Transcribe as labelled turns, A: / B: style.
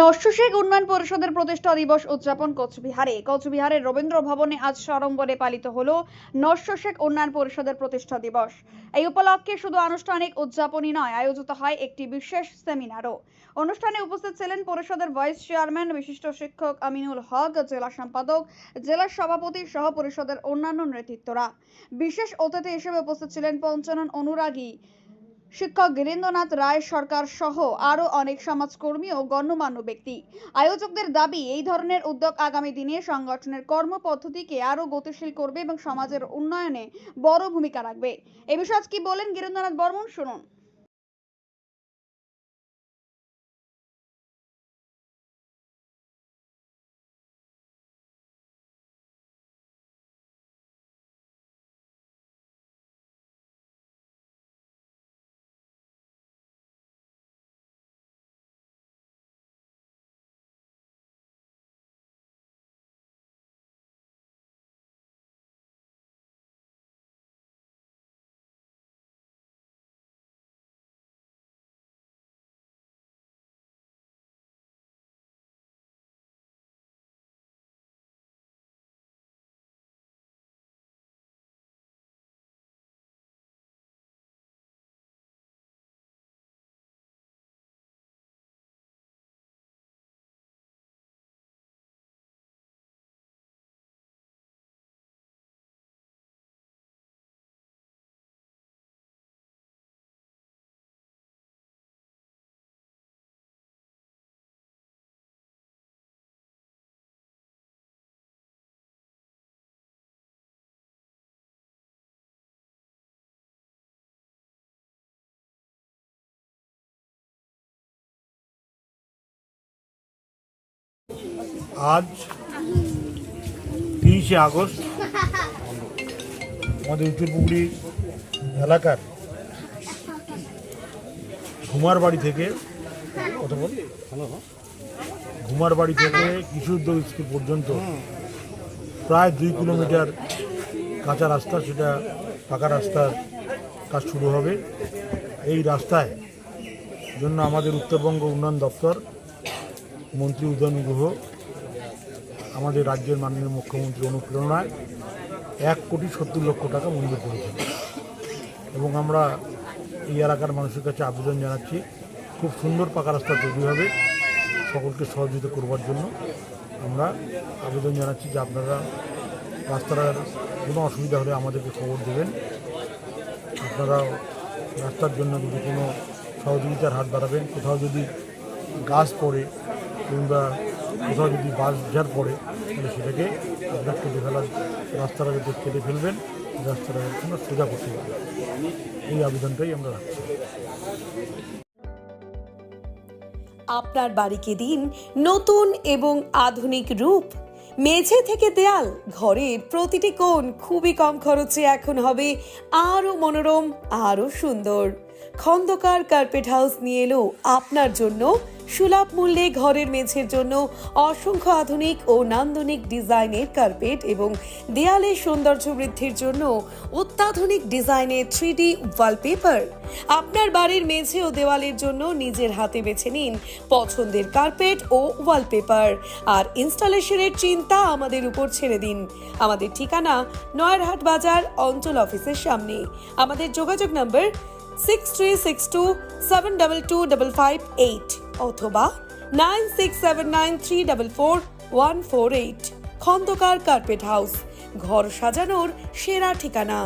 A: নস্যশেখ উন্নয়ন পরিষদের প্রতিষ্ঠা দিবস উদযাপন কোচবিহারে। কোচবিহারের রবীন্দ্র ভবনে আজ সাড়ম্বরে পালিত হল নস্যশেখ উন্নয়ন পরিষদের প্রতিষ্ঠা দিবস। এই উপলক্ষে শুধু আনুষ্ঠানিক উদযাপনই নয়, আয়োজিত হয় একটি বিশেষ সেমিনারও। অনুষ্ঠানে উপস্থিত ছিলেন পরিষদের ভাইস চেয়ারম্যান, বিশিষ্ট শিক্ষক আমিনুল হক, জেলা সম্পাদক, জেলা সভাপতি সহ পরিষদের অন্যান্য নেতৃত্বরা। বিশেষ অতিথি হিসেবে উপস্থিত ছিলেন পঞ্চানন অনুরাগী শিক্ষক গিরেন্দ্রনাথ রায় সরকার সহ আরও অনেক সমাজকর্মী ও গণ্যমান্য ব্যক্তি। আয়োজকদের দাবি, এই ধরনের উদ্যোগ আগামী দিনে সংগঠনের কর্মপদ্ধতিকে আরও গতিশীল করবে এবং সমাজের উন্নয়নে বড় ভূমিকা রাখবে। এ বিষয়ে আজ কি বলেন গিরেন্দ্রনাথ বর্মন, শুনুন।
B: আজ তিরিশে আগস্ট আমাদের উত্তরপুকুরি এলাকার ঘুমার বাড়ি থেকে কত ঘুমার বাড়ি থেকে উদ্যোগ স্কুল পর্যন্ত প্রায় দুই কিলোমিটার কাঁচা রাস্তা, সেটা পাকা রাস্তার কাজ শুরু হবে। এই রাস্তায় জন্য আমাদের উত্তরবঙ্গ উন্নয়ন দপ্তর মন্ত্রী উদয়ন গুহ, আমাদের রাজ্যের মাননীয় মুখ্যমন্ত্রী অনুপ্রেরণায় এক কোটি সত্তর লক্ষ টাকা মঞ্জুর করেছেন এবং আমরা এই এলাকার মানুষের কাছে আবেদন জানাচ্ছি, খুব সুন্দর পাকা রাস্তা তৈরি হবে, সকলকে সহযোগিতা করবার জন্য আমরা আবেদন জানাচ্ছি যে আপনারা রাস্তার কোনো অসুবিধা হলে আমাদেরকে খবর দেবেন। আপনারা রাস্তার জন্য যদি কোনো সহযোগিতার হাত বাড়াবেন, কোথাও যদি গাছ পড়ে কিংবা কোথাও যদি বাস ঝাড় পড়ে, তাহলে সেটাকে আপনার কেটে ফেলার রাস্তাটা যাতে কেটে ফেলবেন রাস্তাটা যেন সোজা করতে পারে এই আবেদনটাই আমরা রাখছি।
C: আপনার বাড়িকে দিন নতুন এবং আধুনিক রূপ? মেঝে থেকে দেয়াল ঘরের প্রতিটি কোণ খুবই কম খরচে এখন হবে আরও মনোরম, আরও সুন্দর। খন্দকার কার্পেট হাউস নিয়ে এলো আপনার জন্য। সুলভ মূল্যে ঘরের মেঝের জন্য অসংখ্য আধুনিক ও নান্দনিক ডিজাইনের কার্পেট এবং দেয়ালের সৌন্দর্য বৃদ্ধির জন্য অত্যাধুনিক ডিজাইনের থ্রি ডি ওয়ালপেপার আপনার বাড়ির মেঝে ও দেওয়ালের জন্য নিজের হাতে বেছে নিন পছন্দের কার্পেট ও ওয়ালপেপার আর ইনস্টলেশনের চিন্তা আমাদের উপর ছেড়ে দিন। আমাদের ঠিকানা নয়ারহাট বাজার অঞ্চল অফিসের সামনে। আমাদের যোগাযোগ নম্বর six three six two seven double two double five eight অথবা nine six seven nine three double four one four eight Khandakar carpet house ঘর সাজানোর সেরা ঠিকানা।